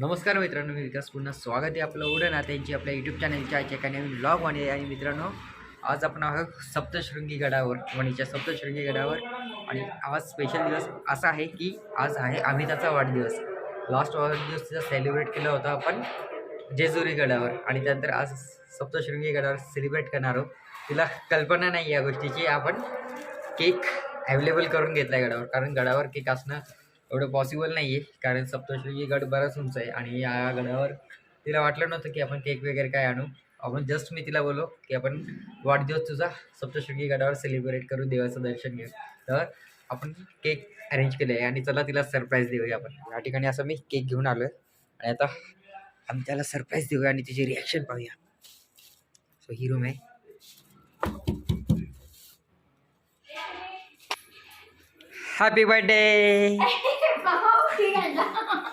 नमस्कार मित्रांनो मी विकास पुन्हा स्वागत आहे आपलं उडण आता त्यांची आपल्या यूट्यूब चॅनलच्या आज एका नवीन ब्लॉग वाणी आणि मित्रांनो आज आपण आहोत सप्तशृंगी गडावर वणीच्या सप्तशृंगी गडावर. आणि आज स्पेशल दिवस असा आहे की आज आहे अमिताचा वाढदिवस. लास्ट वाढदिवस तिचा सेलिब्रेट केला होता आपण जेजुरी गडावर. आणि त्यानंतर आज सप्तशृंगी गडावर सेलिब्रेट करणार आहोत. तिला कल्पना नाही या गोष्टीची आपण केक अवेलेबल करून घेतला आहे गडावर. कारण गडावर केक असणं एवढं पॉसिबल नाही आहे कारण सप्तशृंगी गड बराच उंच आहे. आणि या गडावर तिला वाटलं नव्हतं की आपण केक वगैरे काय आणू. आपण जस्ट मी तिला बोलो की आपण वाढदिवस तुझा सप्तशृंगी गडावर सेलिब्रेट करू देवाचं दर्शन घेऊ. तर आपण केक अरेंज केले आहे आणि चला तिला सरप्राईज देऊया आपण. या ठिकाणी असं मी केक घेऊन आलो आहे आणि आता आम्ही त्याला सरप्राईज देऊया आणि तिची रिॲक्शन पाहूया. सो ही रूम आहे हॅपी बर्थडे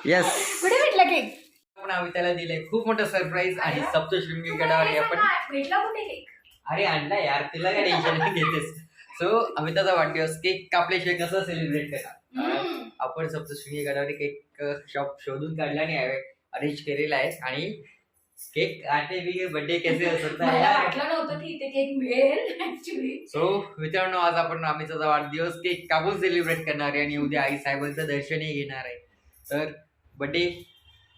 येस कुठे भेटला केक आपण त्याला दिले खूप मोठं सरप्राईज आणि सप्तशृंगी गडावर आपण. भेटला कुठे केक अरे आणला यार तिला काय टेन्शन घेतेस. सो अमिताचा वाढदिवस केक कापल्याशिवाय कसं सेलिब्रेट करणार? आपण सप्तशृंगी गडावर केक शॉप शोधून काढला आणि अरेंज केलेला आहे. आणि केक आटे बिगे बर्थडे कैसे हो है यार वाटलं नव्हतं की इथे केक मिळेल ऍक्च्युली सो मित्रांनो आज आपण अमिताचा वाढदिवस केक कापून सेलिब्रेट करणार आहे. आणि उद्या आई साहेबांचं दर्शनही घेणार आहे. तर बर्थडे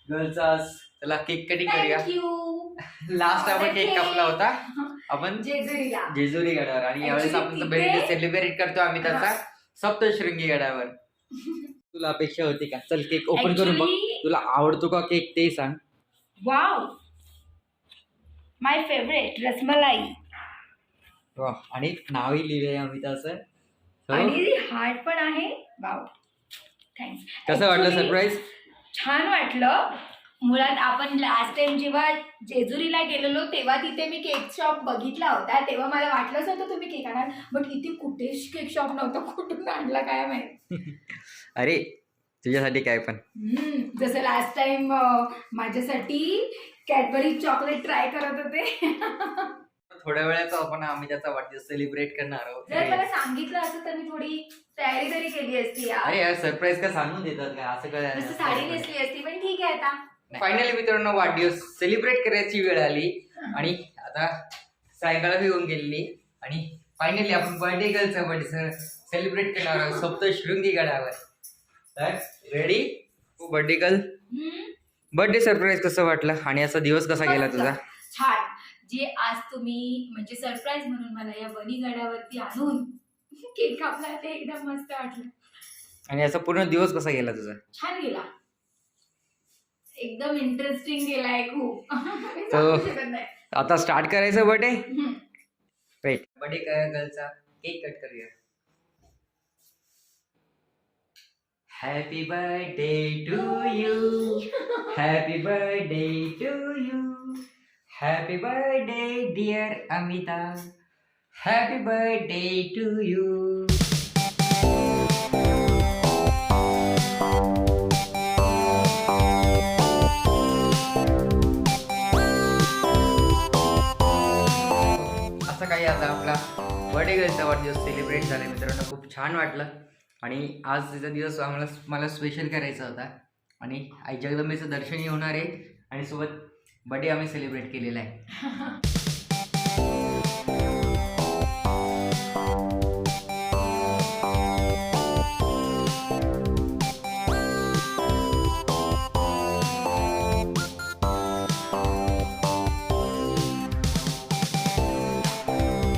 गर्लचा त्याला केक कटिंग करूया. लास्ट आपण केक कापला होता. आपण जेजुरी गडावर. आणि यावेळेस आपण बर्थडे सेलिब्रेट करतो आम्ही त्याचा. सप्तशृंगी गडावर. तुला अपेक्षा होती का? चल केक ओपन करून बघ. तुला आवडतो का केक ते सांग. Wow my favourite rasmalai. वा, आणि नावही लिहिलंय अमिताचं So, आणि हार्ट पण आहे. वाव थँक्स कसं वाटलं सरप्राईज छान वाटलं. मुळात आपण लास्ट टाइम जेव्हा जेजुरीला गेलेलो तेव्हा तिथे मी केक शॉप बघितला होता. तेव्हा मला वाटलंच होतं तुम्ही केक आणाल बट इथे कुठेच केक शॉप नव्हतं. कुठून आणला काय माहिती? अरे तुझ्यासाठी काय पण. हम्म, जसं लास्ट टाइम माझ्यासाठी कॅडबरी चॉकलेट ट्राय करत होते. थोड्या वेळाचा आपण आम्ही त्याचा वाढदिवस सेलिब्रेट करणार जर आहोत सांगितलं असतं तर मी थोडी तयारी तरी केली असती यार. अरे यार सरप्राईज का सांगून देतात का? असं मस्त साडी काय नेसली असती पण ठीक आहे आता. फायनली मित्रांनो वाढदिवस सेलिब्रेट करायची वेळ आली. आणि आता सायंकाळ बी होऊन गेलेली. आणि फायनली आपण बर्थडे गर्लचा बर्थडे सेलिब्रेट करणार आहोत. सप्तशृंगी गडावर. तर ready birthday girl hmm. Birthday surprise कसं वाटलं? आणि असा दिवस कसा गेला तुझा? छान. जे आज तुम्ही म्हणजे सरप्राईज म्हणून मला या बनी गडावरती आणून केक कापला ते एकदम मस्त वाटलं. आणि असा पूर्ण दिवस कसा गेला तुझा? छान गेला. एकदम इंटरेस्टिंग गेलाय खूप. मी तो- सांगू शकत नाही. आता स्टार्ट करायचं बर्थडे हम्म. वेट बर्थडे गर्लचा केक कट करूया. Happy birthday to you happy birthday to you happy birthday dear Amita happy birthday to you असं काही आता आपला बर्थडे गर्लचा वाढदिवस सेलिब्रेट झाला मित्रांनो. खूप छान वाटलं. आणि आज तिचा दिवस आम्हाला मला स्पेशल करायचा होता. आणि आई जगदंबेचं दर्शनही होणार आहे. आणि सोबत बर्थडे आम्ही सेलिब्रेट केलेला आहे.